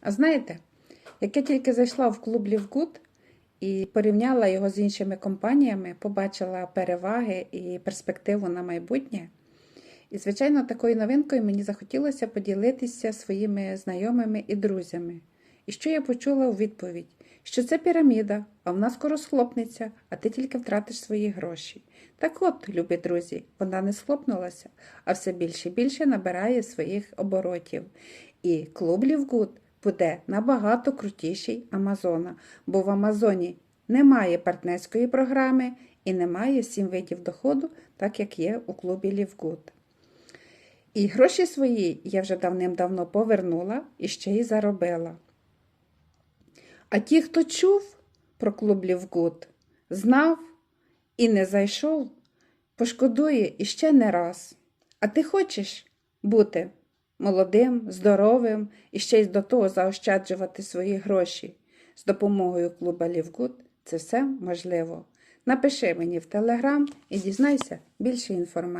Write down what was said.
А знаєте, як я тільки зайшла в клуб Лівгуд і порівняла його з іншими компаніями, побачила переваги і перспективу на майбутнє. І, звичайно, такою новинкою мені захотілося поділитися своїми знайомими і друзями. І що я почула у відповідь? Що це піраміда, а вона скоро схлопнеться, а ти тільки втратиш свої гроші. Так от, любі друзі, вона не схлопнулася, а все більше і більше набирає своїх оборотів. І клуб Лівгуд буде набагато крутіший Амазона, бо в Амазоні немає партнерської програми і немає сім видів доходу, так як є у клубі Лівгуд. І гроші свої я вже давним-давно повернула і ще й заробила. А ті, хто чув про клуб Лівгуд, знав і не зайшов, пошкодує іще не раз. А ти хочеш бути молодим, здоровим і ще й до того заощаджувати свої гроші з допомогою клуба Лівгуд? Це все можливо. Напиши мені в телеграм і дізнайся більше інформації.